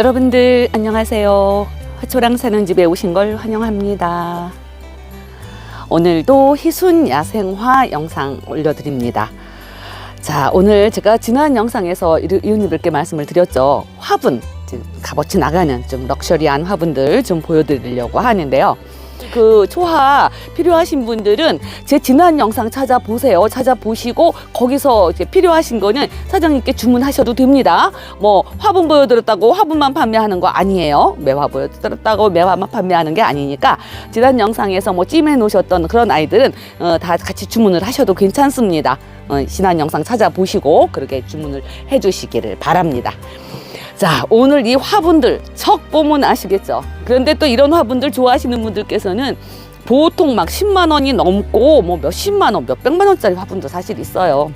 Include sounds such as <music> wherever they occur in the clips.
여러분들 안녕하세요. 화초랑 사는 집에 오신 걸 환영합니다. 오늘도 희순 야생화 영상 올려드립니다. 자, 오늘 제가 지난 영상에서 이- 이웃님들께 말씀을 드렸죠. 화분, 값어치 나가는 좀 럭셔리한 화분들 좀 보여드리려고 하는데요. 그 초화 필요하신 분들은 제 지난 영상 찾아보세요. 찾아보시고 거기서 이제 필요하신 거는 사장님께 주문하셔도 됩니다. 뭐 화분 보여드렸다고 화분만 판매하는 거 아니에요. 매화 보여드렸다고 매화만 판매하는 게 아니니까 지난 영상에서 뭐 찜해 놓으셨던 그런 아이들은 어, 다 같이 주문을 하셔도 괜찮습니다. 어, 지난 영상 찾아보시고 그렇게 주문을 해주시기를 바랍니다. 자, 오늘 이 화분들 척 보면 아시겠죠? 그런데 또 이런 화분들 좋아하시는 분들께서는 보통 막 10만 원이 넘고 뭐 몇십만 원, 몇백만 원짜리 화분도 사실 있어요.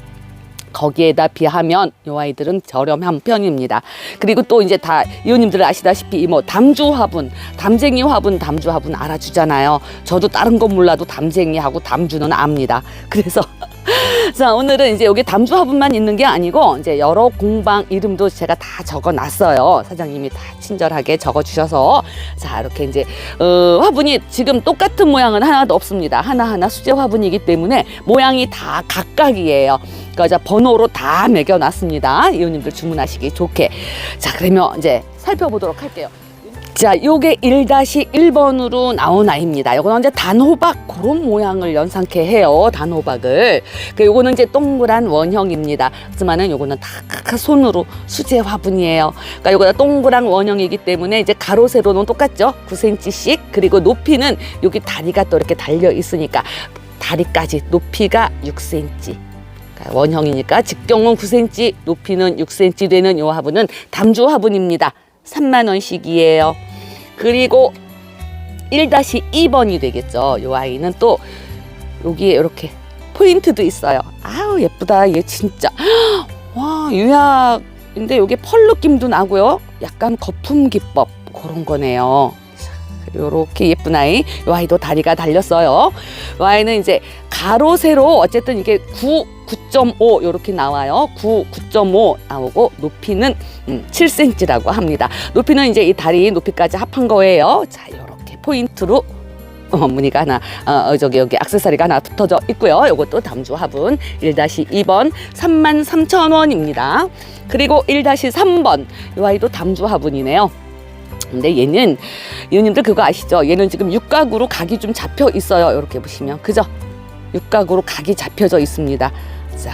거기에다 비하면 요 아이들은 저렴한 편입니다. 그리고 또 이제 다 이호님들 아시다시피 이뭐 담주 화분, 담쟁이 화분, 담주 화분 알아주잖아요. 저도 다른 건 몰라도 담쟁이하고 담주는 압니다. 그래서 <laughs> 자 오늘은 이제 여기 담주 화분만 있는 게 아니고 이제 여러 공방 이름도 제가 다 적어 놨어요. 사장님이 다 친절하게 적어 주셔서 자 이렇게 이제 어, 화분이 지금 똑같은 모양은 하나도 없습니다. 하나하나 수제 화분이기 때문에 모양이 다 각각이에요. 그러니까 자, 번호로 다 매겨 놨습니다. 이웃님들 주문하시기 좋게. 자 그러면 이제 살펴보도록 할게요. 자, 요게 1-1번으로 나온 아이입니다. 요거는 이제 단호박 그런 모양을 연상케 해요. 단호박을. 그 요거는 이제 동그란 원형입니다. 하지만은 요거는 다 손으로 수제 화분이에요. 그러니까 요거가 동그란 원형이기 때문에 이제 가로 세로는 똑같죠. 9cm씩. 그리고 높이는 여기 다리가 또 이렇게 달려 있으니까 다리까지 높이가 6cm. 그러니까 원형이니까 직경은 9cm, 높이는 6cm 되는 요 화분은 담주 화분입니다. 3만 원씩이에요. 그리고 1-2번이 되겠죠. 요 아이는 또 여기에 이렇게 포인트도 있어요. 아우 예쁘다. 얘 진짜 <gasps> 와 유약인데 여기 펄 느낌도 나고요. 약간 거품 기법 그런 거네요. 요렇게 예쁜 아이. 요 아이도 다리가 달렸어요. 요 아이는 이제 가로 세로 어쨌든 이게 9 9.5 요렇게 나와요. 9 9.5 나오고 높이는 음, 7cm라고 합니다. 높이는 이제 이 다리 높이까지 합한 거예요. 자, 요렇게 포인트로 어, 무늬가 하나, 어, 어, 저기 여기 액세서리가 하나 붙어져 있고요. 요것도 담주 화분 1-2번 33,000원입니다. 그리고 1-3번 요 아이도 담주 화분이네요. 근데 얘는 이웃님들 그거 아시죠? 얘는 지금 육각으로 각이 좀 잡혀 있어요. 이렇게 보시면 그죠? 육각으로 각이 잡혀져 있습니다. 자,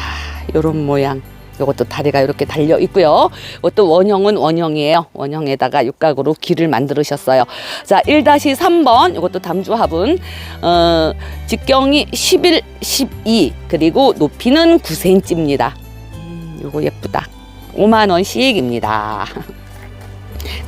요런 모양. 요것도 다리가 이렇게 달려 있고요. 이것도 원형은 원형이에요. 원형에다가 육각으로 길을 만들으셨어요. 자, 1-3번 이것도 담주 화분. 어, 직경이 11, 12 그리고 높이는 9cm입니다. 음, 요거 예쁘다. 5만 원씩입니다. <laughs>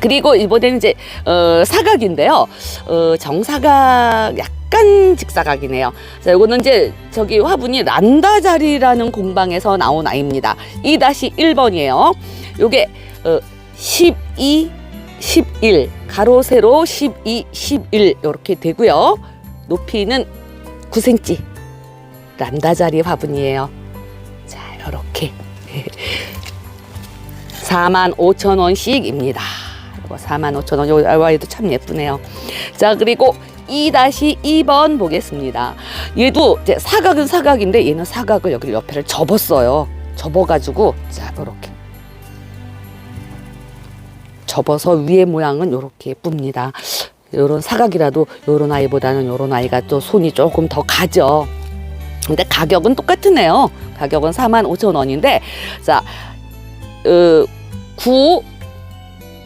그리고 이번에는 이제 어, 사각인데요. 어, 정사각 약간 직사각이네요. 자, 요거는 이제 저기 화분이 란다자리라는 공방에서 나온 아이입니다. 2-1번이에요. 요게 어, 12, 11 가로 세로 12, 11 이렇게 되고요. 높이는 9cm. 란다자리 화분이에요. 자, 요렇게 4만 5천 원씩입니다. 이거 4만 5천 원. 요 아이도 참 예쁘네요. 자, 그리고 2-2번 보겠습니다. 얘도 이제 사각은 사각인데 얘는 사각을 여기 옆에를 접었어요. 접어가지고 자, 이렇게 접어서 위에 모양은 이렇게 예쁩니다. 요런 사각이라도 요런 아이보다는 요런 아이가 또 손이 조금 더 가죠. 근데 가격은 똑같으네요. 가격은 4만 5천 원인데 자, 어, 9,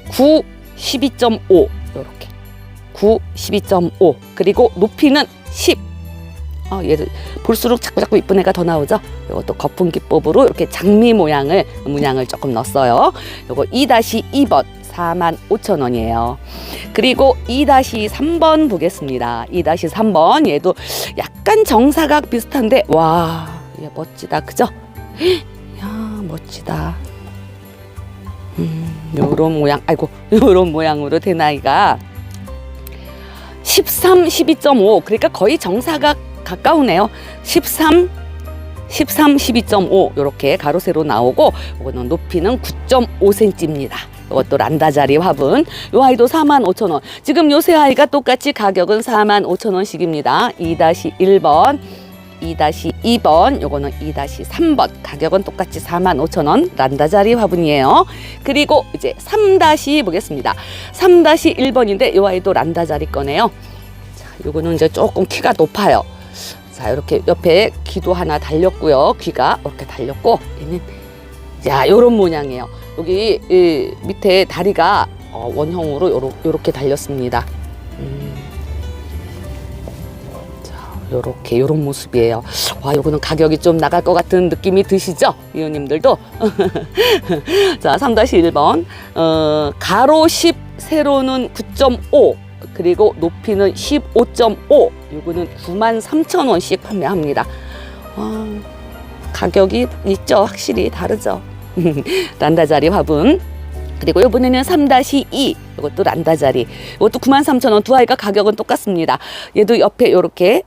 9, 12.5 이렇게 9, 12.5 그리고 높이는 10. 어, 얘를 볼수록 자꾸 자꾸 이쁜 애가 더 나오죠. 이것도 거품 기법으로 이렇게 장미 모양을 문양을 조금 넣었어요. 요거 2-2번 4만 5천 원이에요. 그리고 2-3번 보겠습니다. 2-3번 얘도 약간 정사각 비슷한데 와, 얘 멋지다. 그죠? <gasps> 야, 멋지다. 음, 요런 모양, 아이고, <laughs> 요런 모양으로 된 아이가 13, 12.5. 그러니까 거의 정사각 가까우네요. 13, 13, 12.5. 요렇게 가로 세로 나오고, 이거는 높이는 9.5cm입니다. 이것도 란다자리 화분. 요 아이도 45,000원. 지금 요새 아이가 똑같이 가격은 45,000원씩입니다. 2-1번. 2-2번, 요거는 2-3번. 가격은 똑같이 45,000원. 란다자리 화분이에요. 그리고 이제 3- 보겠습니다. 3-1번인데 요 아이도 란다자리 거네요. 자, 요거는 이제 조금 키가 높아요. 자, 이렇게 옆에 귀도 하나 달렸고요. 귀가 이렇게 달렸고 얘는 야, 요런 모양이에요. 여기 이 밑에 다리가 어, 원형으로 요러, 요렇게 달렸습니다. 음. 자, 요렇게 요런 모습이에요. 와, 요거는 가격이 좀 나갈 것 같은 느낌이 드시죠? 이웃님들도. <laughs> 자, 3-1번. 어, 가로 10, 세로는 9.5. 그리고 높이는 15.5. 요거는 93,000원씩 판매합니다. 와, 가격이 있죠. 확실히 다르죠. <laughs> 란다자리 화분. 그리고 이번에는 3-2 이것도 란다자리. 이것도 93,000원 두 아이가 가격은 똑같습니다. 얘도 옆에 이렇게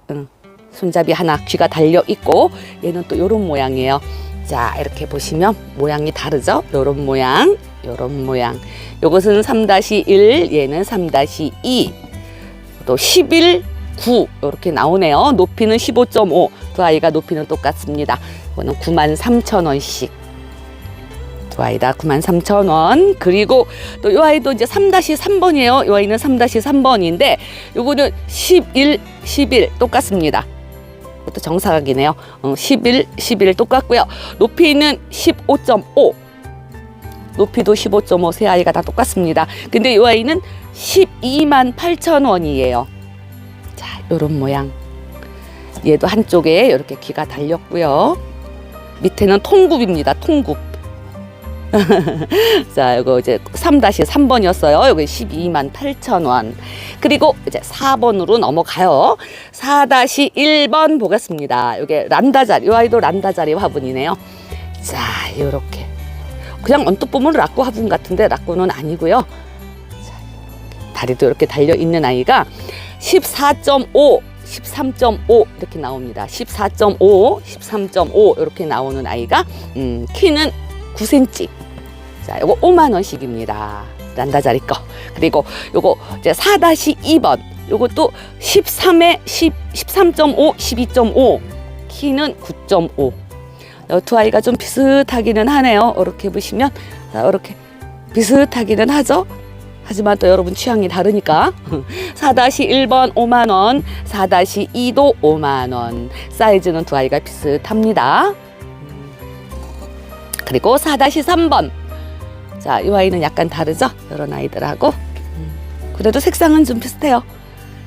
손잡이 하나 귀가 달려 있고 얘는 또 이런 모양이에요. 자 이렇게 보시면 모양이 다르죠? 요런 모양 요런 모양. 요것은 3-1 얘는 3-2또 11, 9 이렇게 나오네요. 높이는 15.5 두 아이가 높이는 똑같습니다. 이거는 93,000원씩 두 아이 다 93,000원. 그리고 또이 아이도 이제 3-3번이에요. 이 아이는 3-3번인데 요거는 11, 11 똑같습니다. 이것도 정사각이네요. 어, 11, 11 똑같고요. 높이는 15.5. 높이도 15.5. 세 아이가 다 똑같습니다. 근데 이 아이는 12만 8천 원이에요. 자, 요런 모양. 얘도 한쪽에 이렇게 귀가 달렸고요. 밑에는 통굽입니다. 통굽. <laughs> 자, 이거 이제 3-3번이었어요. 여기 12만 8천 원. 그리고 이제 4번으로 넘어가요. 4-1번 보겠습니다. 이게 란다자리, 이 아이도 란다자리 화분이네요. 자, 요렇게. 그냥 언뜻 보면 라꾸 화분 같은데 라꾸는 아니고요. 자. 다리도 이렇게 달려 있는 아이가 14.5 13.5 이렇게 나옵니다. 14.5, 13.5 이렇게 나오는 아이가 음, 키는 9cm. 자, 요거 5만 원씩입니다. 란다자리 거. 그리고 요거 이제 4-2번. 요것도 13에 10, 13.5, 12.5. 키는 9.5. 어, 두 아이가 좀 비슷하기는 하네요. 이렇게 보시면 자, 이렇게 비슷하기는 하죠. 하지만 또 여러분 취향이 다르니까 4-1번 5만 원, 4-2도 5만 원. 사이즈는 두 아이가 비슷합니다. 그리고 4-3번. 자, 이 아이는 약간 다르죠? 이런 아이들하고. 음, 그래도 색상은 좀 비슷해요.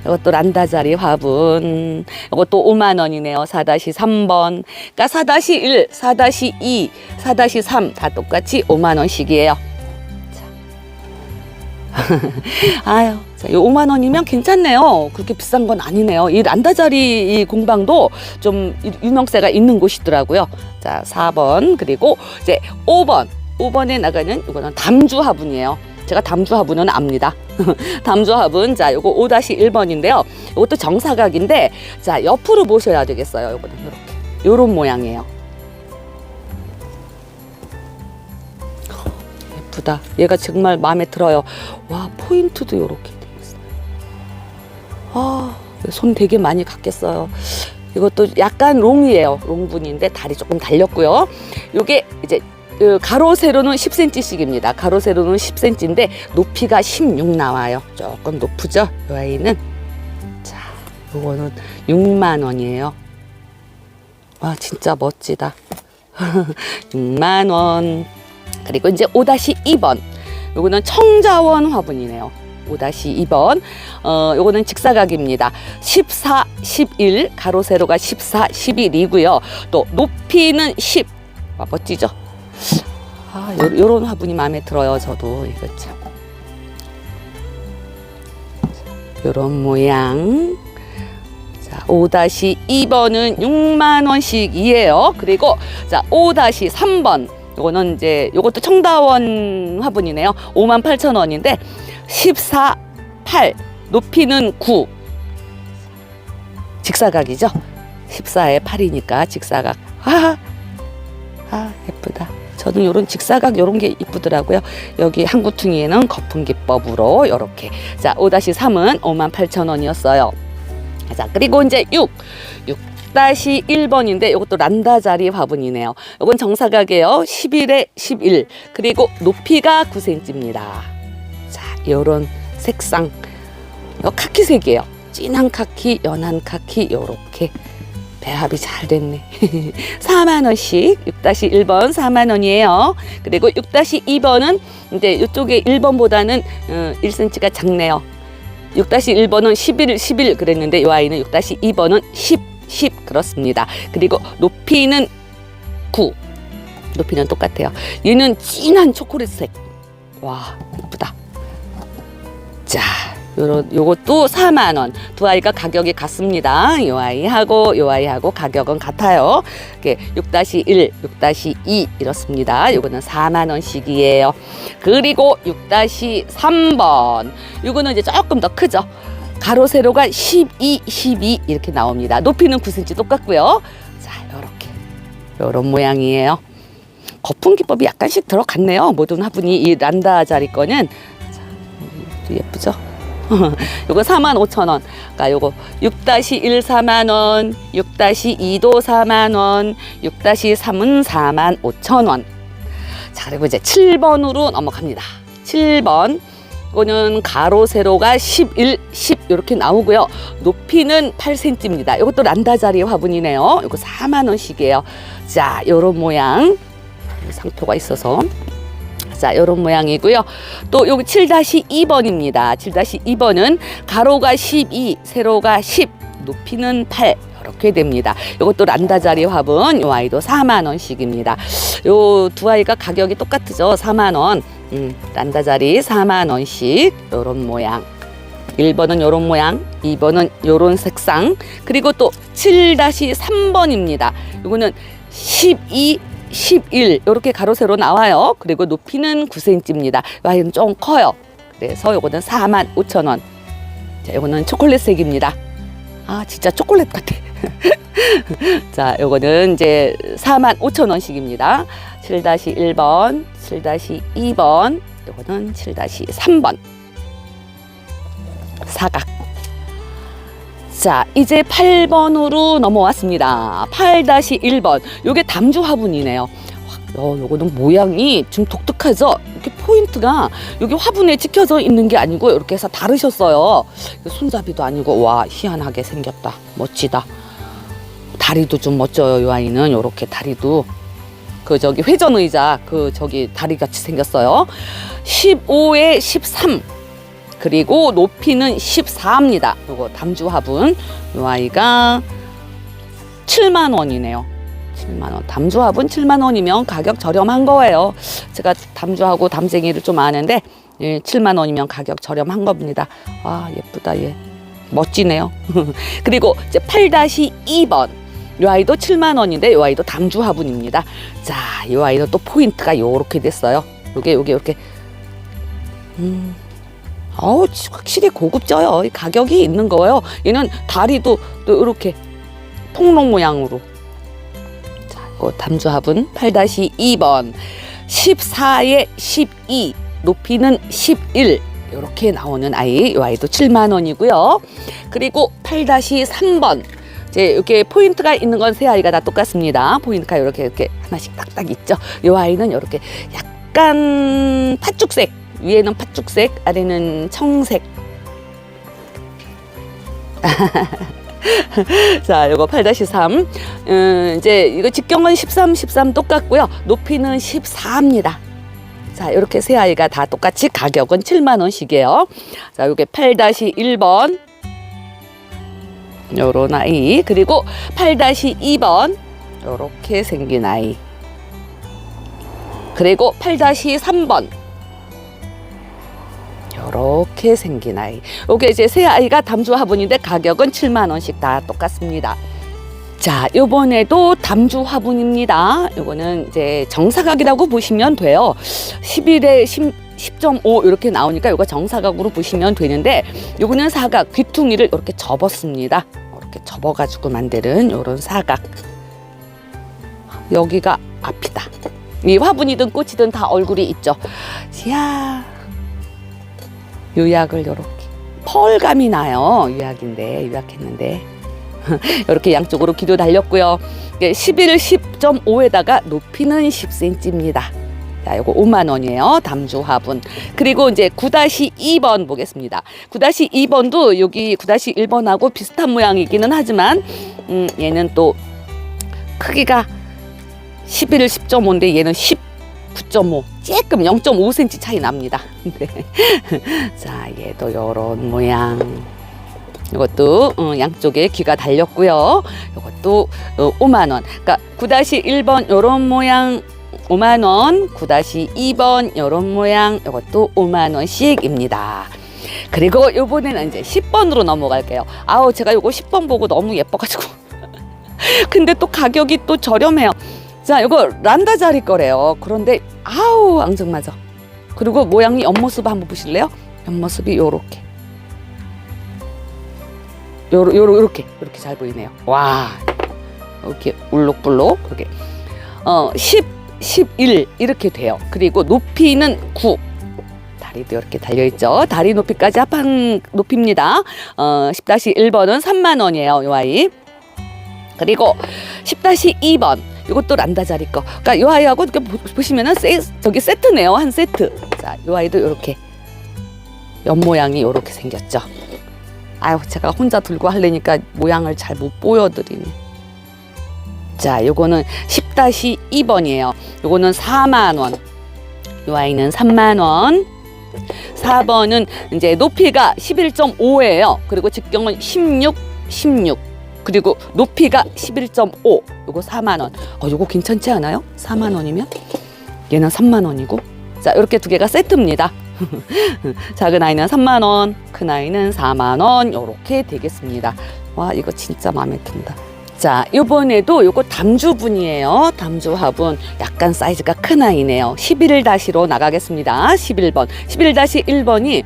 이것도 란다자리 화분. 이것도 5만 원이네요. 4-3번. 그러니까 4-1, 4-2, 4-3 다 똑같이 5만 원씩이에요. 자. <laughs> 아유, 자, 이 5만 원이면 괜찮네요. 그렇게 비싼 건 아니네요. 이 란다자리 이 공방도 좀 유- 유명세가 있는 곳이더라고요. 자, 4번. 그리고 이제 5번. 5번에 나가는 이거는 담주 화분이에요. 제가 담주 화분은 압니다. <laughs> 담주 화분. 자, 요거 5-1번인데요. 이것도 정사각인데 자, 옆으로 보셔야 되겠어요. 요거는 이렇게. 요런 모양이에요. 예쁘다. 얘가 정말 마음에 들어요. 와, 포인트도 이렇게 돼 있어요. 아, 손 되게 많이 갔겠어요. 이것도 약간 롱이에요. 롱분인데 다리 조금 달렸고요. 요게 이제 그 가로 세로는 10cm씩입니다. 가로 세로는 10cm인데 높이가 16 나와요. 조금 높으죠? 이 아이는. 자, 요거는 6만 원이에요. 와, 진짜 멋지다. <laughs> 6만 원. 그리고 이제 5-2번. 요거는 청자원 화분이네요. 5-2번. 어, 요거는 직사각입니다. 14, 11, 가로 세로가 14, 11이고요. 또 높이는 10. 와, 멋지죠? 아, 요, 요런 화분이 마음에 들어요. 저도 이거 참. 요런 모양. 자, 5-2번은 6만 원씩이에요. 그리고 자, 5-3번. 요거는 이제 요것도 청다원 화분이네요. 5만 8천 원인데 14, 8 높이는 9 직사각이죠. 14에 8이니까 직사각. 아, 아 예쁘다. 저는 요런 직사각 요런 게 이쁘더라고요. 여기 한 구퉁이에는 거품 기법으로 요렇게. 자, 5-3은 58,000원이었어요. 자, 그리고 이제 6. 6-1번인데 이것도 란다 자리 화분이네요. 이건 정사각이에요. 11에 11. 그리고 높이가 9cm입니다. 자, 요런 색상. 이거 카키색이에요. 진한 카키, 연한 카키 요렇게 배합이 잘 됐네. <laughs> 4만 원씩 6-1번 4만 원이에요. 그리고 6-2번은 이제 이쪽에 1번보다는 어, 1cm가 작네요. 6-1번은 11, 11 그랬는데 이 아이는 6-2번은 10, 10 그렇습니다. 그리고 높이는 9. 높이는 똑같아요. 얘는 진한 초콜릿색. 와, 이쁘다. 자, 요런 요것도 4만 원. 두 아이가 가격이 같습니다. 요 아이하고 요 아이하고 가격은 같아요. 이게 6-1, 6-2 이렇습니다. 요거는 4만 원씩이에요. 그리고 6-3번. 요거는 이제 조금 더 크죠. 가로 세로가 12, 12 이렇게 나옵니다. 높이는 9cm 똑같고요. 자, 요렇게. 요런 모양이에요. 거품 기법이 약간씩 들어갔네요. 모든 화분이 이 란다 자리 거는 자, 또 예쁘죠? <laughs> 요거 4만 5천 원. 그러니까 요거 6-1 4만 원, 6-2도 4만 원, 6-3은 4만 5천 원. 자, 그리고 이제 7번으로 넘어갑니다. 7번. 이거는 가로 세로가 11, 10 이렇게 나오고요. 높이는 8cm입니다. 이것도 란다 자리 화분이네요. 이거 4만 원씩이에요. 자, 요런 모양. 상표가 있어서 자, 요런 모양이고요. 또 여기 7-2번입니다. 7-2번은 가로가 12, 세로가 10, 높이는 8. 이렇게 됩니다. 이것도 란다자리 화분, 요 아이도 4만 원씩입니다. 요 두 아이가 가격이 똑같죠. 4만 원. 음, 란다자리 4만 원씩 요런 모양. 1번은 요런 모양, 2번은 요런 색상, 그리고 또 7-3번입니다. 요거는 12, 11 이렇게 가로 세로 나와요. 그리고 높이는 9cm입니다. 와이는 좀 커요. 그래서 요거는 4만 5천 원. 자, 요거는 초콜릿색입니다. 아, 진짜 초콜릿 같아. <laughs> 자, 요거는 이제 4만 5천 원씩입니다. 7-1번, 7-2번, 요거는 7-3번. 사각. 자, 이제 8번으로 넘어왔습니다. 8-1번. 요게 담주 화분이네요. 어, 요거는 모양이 좀 독특하죠? 이렇게 포인트가 여기 화분에 찍혀져 있는 게 아니고 이렇게 해서 다르셨어요. 손잡이도 아니고, 와, 희한하게 생겼다. 멋지다. 다리도 좀 멋져요, 이 아이는. 요렇게 다리도. 그 저기 회전 의자 그 저기 다리 같이 생겼어요. 15에 13. 그리고 높이는 14입니다. 요거 담주 화분. 요 아이가 7만 원이네요. 7만 원. 담주 화분 7만 원이면 가격 저렴한 거예요. 제가 담주하고 담쟁이를 좀 아는데 예, 7만 원이면 가격 저렴한 겁니다. 와, 예쁘다 얘. 멋지네요. <laughs> 그리고 이제 8-2번. 요 아이도 7만 원인데 요 아이도 담주 화분입니다. 자, 요 아이도 또 포인트가 요렇게 됐어요. 요게 요게 요렇게 음. 어우, 확실히 고급져요. 이 가격이 있는 거예요. 얘는 다리도 또 이렇게 통록 모양으로. 자, 이거 담주 화분 8-2번. 14에 12. 높이는 11. 이렇게 나오는 아이. 이 아이도 7만 원이고요. 그리고 8-3번. 이제 이렇게 포인트가 있는 건 세 아이가 다 똑같습니다. 포인트가 이렇게 이렇게 하나씩 딱딱 있죠. 이 아이는 이렇게 약간 팥죽색. 위에는 팥죽색, 아래는 청색. <laughs> 자, 요거 8-3. 음, 이제 이거 직경은 13, 13 똑같고요. 높이는 14입니다. 자, 이렇게 세 아이가 다 똑같이 가격은 7만 원씩이에요. 자, 요게 8-1번. 요런 아이. 그리고 8-2번. 요렇게 생긴 아이. 그리고 8-3번. 이렇게 생긴 아이. 요게 이제 새 아이가 담주 화분인데 가격은 7만 원씩 다 똑같습니다. 자, 요번에도 담주 화분입니다. 요거는 이제 정사각이라고 보시면 돼요. 11에 10, 10.5 이렇게 나오니까 요거 정사각으로 보시면 되는데 요거는 사각 귀퉁이를 이렇게 접었습니다. 이렇게 접어 가지고 만드는 요런 사각. 여기가 앞이다. 이 화분이든 꽃이든 다 얼굴이 있죠. 야 요약을 요렇게 펄감이 나요. 요약인데 요약했는데 <laughs> 이렇게 양쪽으로 기도 달렸고요. 11 10.5에다가 높이는 10cm입니다. 자, 요거 5만 원이에요. 담주 화분. 그리고 이제 9-2번 보겠습니다. 9-2번도 여기 9-1번하고 비슷한 모양이기는 하지만 음, 얘는 또 크기가 11 10.5인데 얘는 19.5. 조금 0.5cm 차이 납니다. <laughs> 네. 자, 얘도 요런 모양. 이것도 어, 양쪽에 귀가 달렸고요. 이것도 어, 5만 원. 그러니까 9-1번 요런 모양 5만 원, 9-2번 요런 모양 이것도 5만 원씩입니다. 그리고 요번에는 이제 10번으로 넘어갈게요. 아우 제가 요거 10번 보고 너무 예뻐가지고 <laughs> 근데 또 가격이 또 저렴해요. 자, 이거 란다 자리 거래요. 그런데 아우 앙증맞아. 그리고 모양이 옆모습 한번 보실래요? 옆모습이 요렇게. 요러, 요러, 요렇게, 요렇게 잘 보이네요. 와, 이렇게 울룩불룩, 이렇게. 어, 10, 11 이렇게 돼요. 그리고 높이는 9. 다리도 이렇게 달려 있죠. 다리 높이까지 합한 높이입니다. 어, 10-1번은 3만 원이에요. 요 아이. 그리고 10-2번 이것도 란다 자리 거. 그러니까 요 아이하고 이렇게 보- 보시면은 세, 저기 세트네요. 한 세트. 자, 요 아이도 이렇게 옆 모양이 이렇게 생겼죠. 아유, 제가 혼자 들고 하려니까 모양을 잘 못 보여드리네. 자, 요거는 10-2번이에요. 요거는 4만 원. 요 아이는 3만 원. 4번은 이제 높이가 11.5예요. 그리고 직경은 16, 16. 그리고 높이가 11.5. 요거 4만 원. 어, 요거 괜찮지 않아요? 4만 원이면? 얘는 3만 원이고. 자, 이렇게 두 개가 세트입니다. 작은 아이는 3만 원, 큰 아이는 4만 원 요렇게 되겠습니다. 와, 이거 진짜 마음에 든다. 자, 이번에도 요거 담주분이에요. 담주 화분. 약간 사이즈가 큰 아이네요. 11-로 나가겠습니다. 11번. 11-1번이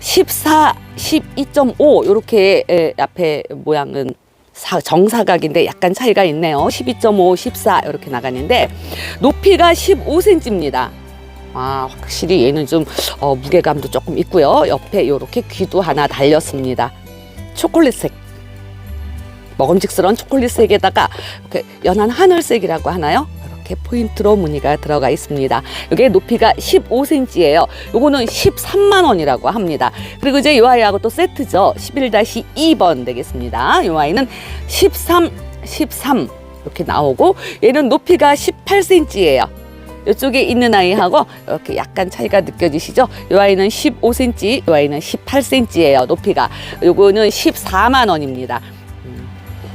14, 12.5 요렇게 에, 앞에 모양은 사- 정사각인데 약간 차이가 있네요. 12.5, 14 이렇게 나가는데 높이가 15cm입니다. 아, 확실히 얘는 좀 어, 무게감도 조금 있고요. 옆에 이렇게 귀도 하나 달렸습니다. 초콜릿색. 먹음직스러운 초콜릿색에다가 이렇게 연한 하늘색이라고 하나요? 이렇게 포인트로 무늬가 들어가 있습니다. 이게 높이가 15cm예요. 요거는 13만 원이라고 합니다. 그리고 이제 이 아이하고 또 세트죠. 11-2번 되겠습니다. 이 아이는 13, 13 이렇게 나오고 얘는 높이가 18cm예요. 이쪽에 있는 아이하고 이렇게 약간 차이가 느껴지시죠? 이 아이는 15cm, 이 아이는 18cm예요. 높이가. 요거는 14만 원입니다.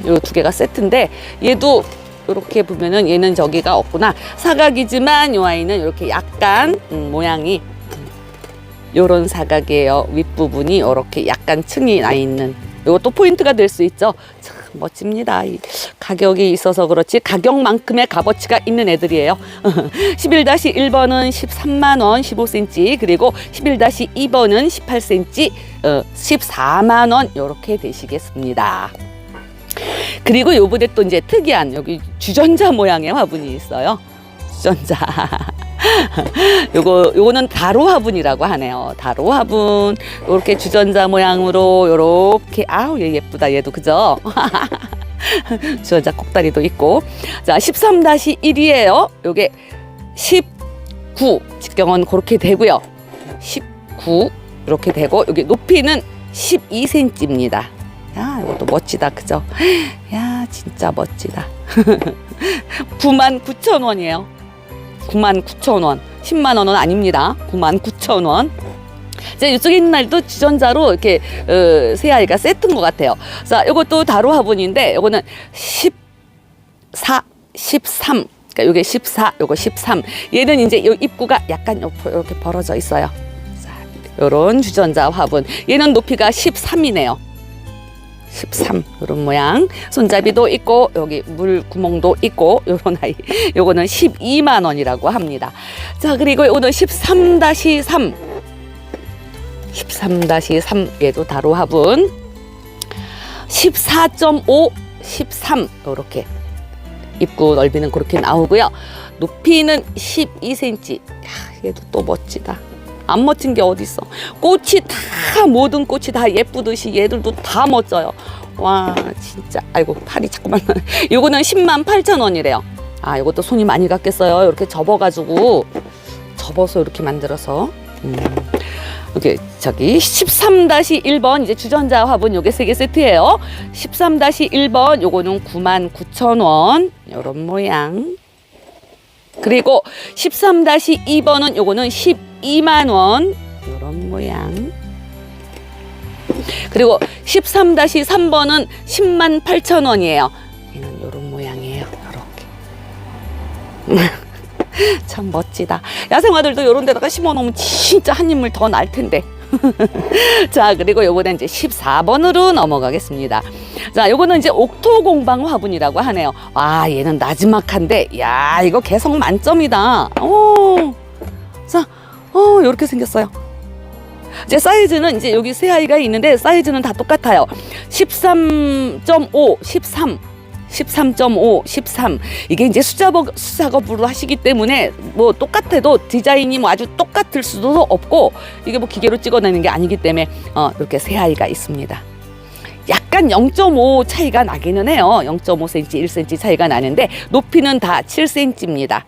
요 두 개가 세트인데 얘도 이렇게 보면은 얘는 저기가 없구나. 사각이지만 요 아이는 이렇게 약간 음, 모양이 요런 사각이에요. 윗부분이 이렇게 약간 층이 나 있는. 요것도 포인트가 될 수 있죠. 참 멋집니다. 이 가격이 있어서 그렇지 가격만큼의 값어치가 있는 애들이에요. <laughs> 11-1번은 13만 원 15cm 그리고 11-2번은 18cm 어, 14만 원 이렇게 되시겠습니다. 그리고 요번에 또 이제 특이한 여기 주전자 모양의 화분이 있어요. 주전자. <laughs> 요거 요거는 다로 화분이라고 하네요. 다로 화분. 요렇게 주전자 모양으로 요렇게 아우 얘 예쁘다 얘도 그죠? <laughs> 주전자 꼭다리도 있고. 자, 13-1이에요. 요게 19 직경은 그렇게 되고요. 19 이렇게 되고 여기 높이는 12cm입니다. 야, 이것도 멋지다. 그죠? <gasps> 야, 진짜 멋지다. 99,000원이에요. 99,000원. 10만 원은 아닙니다. 99,000원. 이제 이쪽에 있는 날도 주전자로 이렇게 어, 세 아이가 세트인 것 같아요. 자, 이것도 다로 화분인데 이거는 14, 13. 그러니까 요게 14, 요거 13. 얘는 이제 요 입구가 약간 이렇게 벌어져 있어요. 자, 요런 주전자 화분. 얘는 높이가 13이네요. 13 이런 모양 손잡이도 있고 여기 물 구멍도 있고 <laughs> 요런 아이 요거는 12만 원이라고 합니다 자 그리고 오늘 13-3 13-3 얘도 다로 화분 14.5 13 요렇게 입구 넓이는 그렇게 나오고요. 높이는 12cm. 야, 얘도 또 멋지다. 안 멋진 게 어딨어. 꽃이 다, 모든 꽃이 다 예쁘듯이 얘들도 다 멋져요. 와, 진짜. 아이고, 팔이 자꾸만. 요거는 10만 8천 원이래요. 아, 요것도 손이 많이 갔겠어요. 이렇게 접어가지고. 접어서 이렇게 만들어서. 음. 이렇게 저기 13-1번 이제 주전자 화분 요게 세 개 세트예요. 13-1번 요거는 99,000원. 요런 모양. 그리고 13-2번은 요거는 12만 원. 요런 모양. 그리고 13-3번은 10만 8천 원이에요. 얘는 요런 모양이에요. 요렇게. <laughs> 참 멋지다. 야생화들도 요런 데다가 심어 놓으면 진짜 한 인물 더 날 텐데. <laughs> 자, 그리고 요거는 이제 14번으로 넘어가겠습니다. 자, 요거는 이제 옥토 공방 화분이라고 하네요. 와, 얘는 나지막한데, 야, 이거 개성 만점이다. 오. 자, 어, 요렇게 생겼어요. 이제 사이즈는 이제 여기 세 아이가 있는데 사이즈는 다 똑같아요. 13.5, 13, 13.5, 13. 이게 이제 수작업, 수작업으로 하시기 때문에 뭐 똑같아도 디자인이 뭐 아주 똑같을 수도 없고 이게 뭐 기계로 찍어내는 게 아니기 때문에 어, 이렇게 세 아이가 있습니다. 약간 0.5 차이가 나기는 해요. 0.5cm, 1cm 차이가 나는데 높이는 다 7cm입니다.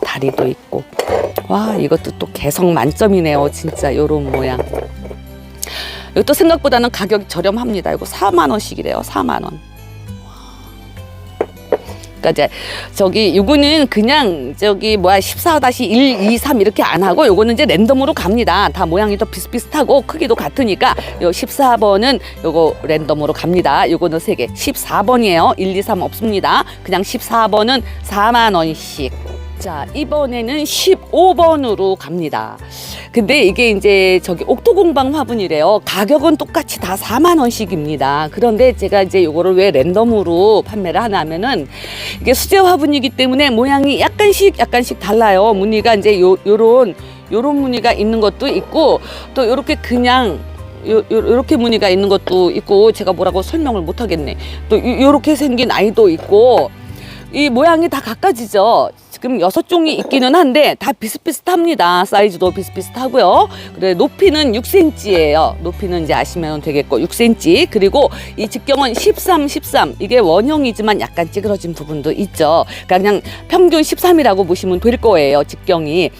다리도 있고. 와, 이것도 또 개성 만점이네요. 진짜 요런 모양. 이것도 생각보다는 가격이 저렴합니다. 이거 4만 원씩이래요. 4만 원. 그러니까 이제 저기 요거는 그냥 저기 뭐야 14-1, 2, 3 이렇게 안 하고 요거는 이제 랜덤으로 갑니다. 다 모양이 더 비슷비슷하고 크기도 같으니까 요 14번은 요거 랜덤으로 갑니다. 요거는 세 개. 14번이에요. 1, 2, 3 없습니다. 그냥 14번은 4만 원씩. 자, 이번에는 15번으로 갑니다. 근데 이게 이제 저기 옥토공방 화분이래요. 가격은 똑같이 다 4만 원씩입니다. 그런데 제가 이제 요거를 왜 랜덤으로 판매를 하냐면은 이게 수제 화분이기 때문에 모양이 약간씩 약간씩 달라요. 무늬가 이제 요 요런 요런 무늬가 있는 것도 있고 또 요렇게 그냥 요, 요, 요렇게 무늬가 있는 것도 있고 제가 뭐라고 설명을 못 하겠네. 또 요, 요렇게 생긴 아이도 있고 이 모양이 다 각가지죠. 지금 여섯 종이 있기는 한데 다 비슷비슷합니다. 사이즈도 비슷비슷하고요. 그래 높이는 6cm예요. 높이는 이제 아시면 되겠고 6cm. 그리고 이 직경은 13, 13. 이게 원형이지만 약간 찌그러진 부분도 있죠. 그러니까 그냥 평균 13이라고 보시면 될 거예요. 직경이.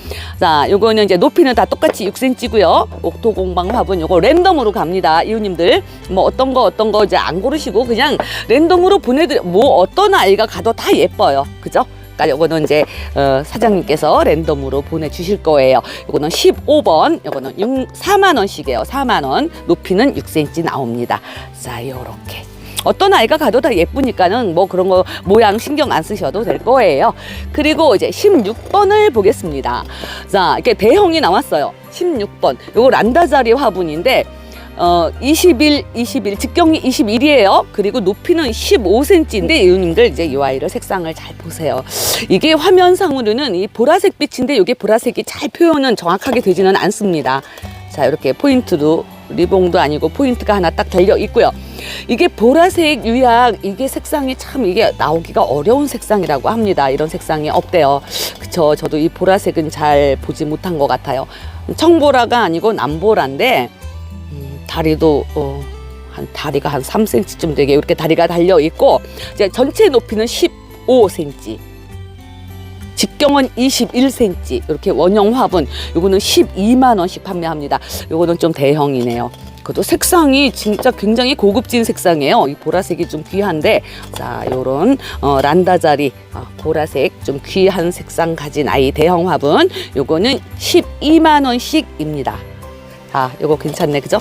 자, 요거는 이제 높이는 다 똑같이 6cm고요. 옥토 공방 화분 요거 랜덤으로 갑니다. 이웃님들 뭐 어떤 거 어떤 거 이제 안 고르시고 그냥 랜덤으로 보내드려 뭐 어떤 아이가 가도 다 예뻐요. 그죠? 그러니까 요거는 이제 어, 사장님께서 랜덤으로 보내주실 거예요. 요거는 15번, 요거는 6, 4만 원씩이에요. 4만 원. 높이는 6cm 나옵니다. 자, 요렇게. 어떤 아이가 가도 다 예쁘니까는 뭐 그런 거 모양 신경 안 쓰셔도 될 거예요. 그리고 이제 16번을 보겠습니다. 자, 이렇게 대형이 나왔어요. 16번. 요거 란다자리 화분인데 어, 21, 21, 직경이 21이에요. 그리고 높이는 15cm인데 이웃님들 이제 이 아이를 색상을 잘 보세요. 이게 화면상으로는 이 보라색 빛인데 이게 보라색이 잘 표현은 정확하게 되지는 않습니다. 자, 이렇게 포인트도 리봉도 아니고 포인트가 하나 딱 달려 있고요. 이게 보라색 유약 이게 색상이 참 이게 나오기가 어려운 색상이라고 합니다. 이런 색상이 없대요. 그쵸? 저도 이 보라색은 잘 보지 못한 것 같아요. 청보라가 아니고 남보라인데 음, 다리도 어, 한 다리가 한 3cm쯤 되게 이렇게 다리가 달려 있고 이제 전체 높이는 15cm. 직경은 21cm 이렇게 원형 화분 요거는 12만 원씩 판매합니다. 요거는 좀 대형이네요. 그것도 색상이 진짜 굉장히 고급진 색상이에요. 이 보라색이 좀 귀한데 자 요런 어, 란다자리 어, 보라색 좀 귀한 색상 가진 아이 대형 화분 요거는 12만 원씩입니다. 아 요거 괜찮네 그죠?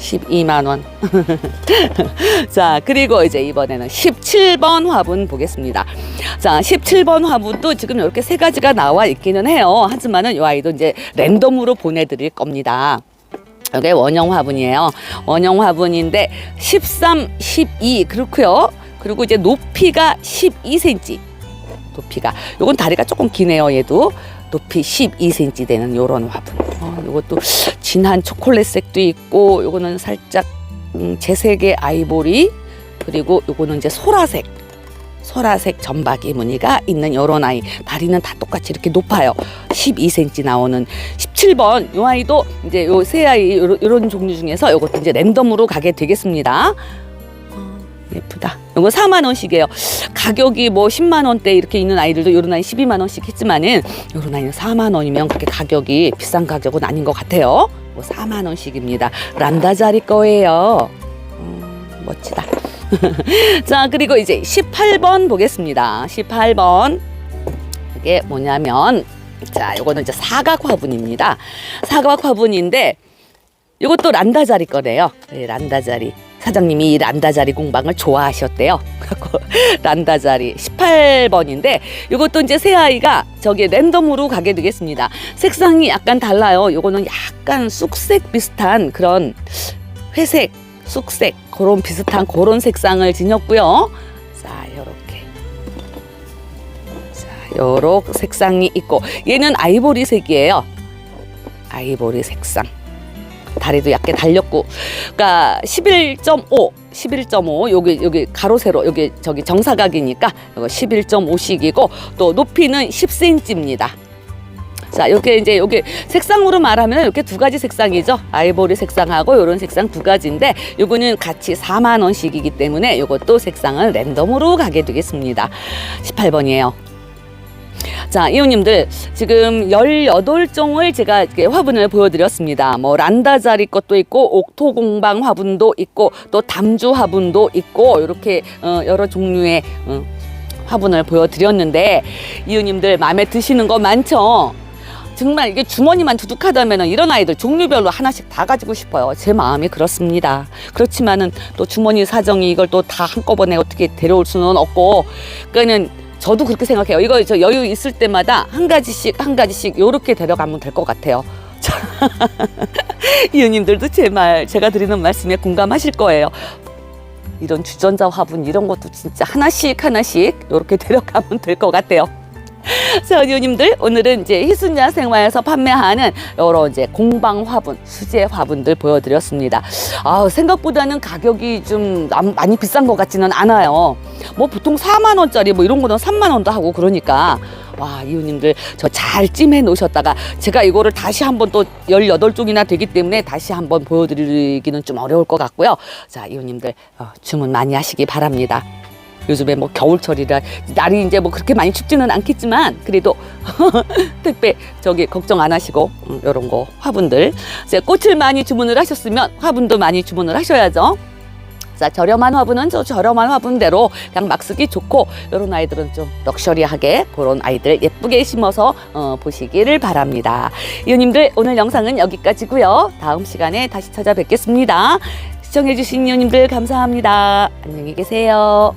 12만 원. <laughs> 자, 그리고 이제 이번에는 17번 화분 보겠습니다. 자, 17번 화분도 지금 이렇게 세 가지가 나와 있기는 해요. 하지만은 이 아이도 이제 랜덤으로 보내드릴 겁니다. 이게 원형 화분이에요. 원형 화분인데 13, 12 그렇고요. 그리고 이제 높이가 12cm. 높이가 요건 다리가 조금 기네요. 얘도 높이 12cm 되는 요런 화분. 어, 요것도 진한 초콜릿색도 있고 요거는 살짝 음, 재색의 아이보리 그리고 요거는 이제 소라색. 소라색 점박이 무늬가 있는 요런 아이. 다리는 다 똑같이 이렇게 높아요. 12cm 나오는. 17번. 요 아이도 이제 요 세 아이 요런, 요런 종류 중에서 요것도 이제 랜덤으로 가게 되겠습니다. 어, 예쁘다 요거 4만 원씩이에요 가격이 뭐 10만 원대 이렇게 있는 아이들도 요런 아이 12만 원씩 했지만은 요런 아이는 4만 원이면 그렇게 가격이 비싼 가격은 아닌 것 같아요 뭐 4만 원씩입니다 란다자리 거예요 음, 멋지다 <laughs> 자, 그리고 이제 18번 보겠습니다. 18번. 이게 뭐냐면, 자, 요거는 이제 사각 화분입니다. 사각 화분인데, 요것도 란다자리 거래요. 네, 란다자리. 사장님이 이 란다자리 공방을 좋아하셨대요. <laughs> 란다자리 18번인데 요것도 이제 새 아이가 저기 랜덤으로 가게 되겠습니다. 색상이 약간 달라요. 요거는 약간 쑥색 비슷한 그런 회색, 쑥색 그런 비슷한 그런 색상을 지녔고요. 자, 요렇게. 자, 요렇 색상이 있고 얘는 아이보리색이에요. 아이보리 색상. 다리도 얇게 달렸고, 그러니까 11.5, 11.5 여기 여기 가로 세로 여기 저기 정사각이니까 이거 11.5씩이고 또 높이는 10cm입니다. 자, 이렇게 이제 여기 색상으로 말하면 이렇게 두 가지 색상이죠. 아이보리 색상하고 이런 색상 두 가지인데 요거는 같이 4만 원씩이기 때문에 요것도 색상을 랜덤으로 가게 되겠습니다. 18번이에요. 자, 이웃님들 지금 18종을 제가 이렇게 화분을 보여드렸습니다. 뭐 란다자리 것도 있고 옥토공방 화분도 있고 또 담주 화분도 있고 이렇게 어, 여러 종류의 어, 화분을 보여드렸는데 이웃님들 마음에 드시는 거 많죠? 정말 이게 주머니만 두둑하다면 이런 아이들 종류별로 하나씩 다 가지고 싶어요. 제 마음이 그렇습니다. 그렇지만은 또 주머니 사정이 이걸 또 다 한꺼번에 어떻게 데려올 수는 없고, 그러니까는 저도 그렇게 생각해요. 이거 저 여유 있을 때마다 한 가지씩 한 가지씩 요렇게 데려가면 될 것 같아요. <laughs> <laughs> 이웃님들도 제 말, 제가 드리는 말씀에 공감하실 거예요. 이런 주전자 화분 이런 것도 진짜 하나씩 하나씩 이렇게 <laughs> 데려가면 될 것 같아요. <laughs> 자, 의원님들 오늘은 이제 희순야 생활에서 판매하는 여러 이제 공방 화분, 수제 화분들 보여드렸습니다. 아, 생각보다는 가격이 좀 남- 많이 비싼 것 같지는 않아요. 뭐 보통 4만 원짜리 뭐 이런 거는 3만 원도 하고 그러니까 와 이웃님들 저 잘 찜해 놓으셨다가 제가 이거를 다시 한번 또 18종이나 되기 때문에 다시 한번 보여드리기는 좀 어려울 것 같고요. 자 이웃님들 어, 주문 많이 하시기 바랍니다. 요즘에 뭐 겨울철이라 날이 이제 뭐 그렇게 많이 춥지는 않겠지만 그래도 <laughs> 택배 저기 걱정 안 하시고 음, 이런 거 화분들 이제 꽃을 많이 주문을 하셨으면 화분도 많이 주문을 하셔야죠. 자 저렴한 화분은 저 저렴한 화분대로 그냥 막 쓰기 좋고 이런 아이들은 좀 럭셔리하게 그런 아이들 예쁘게 심어서 어, 보시기를 바랍니다. 이웃님들 오늘 영상은 여기까지고요. 다음 시간에 다시 찾아뵙겠습니다. 시청해주신 이웃님들 감사합니다. 안녕히 계세요.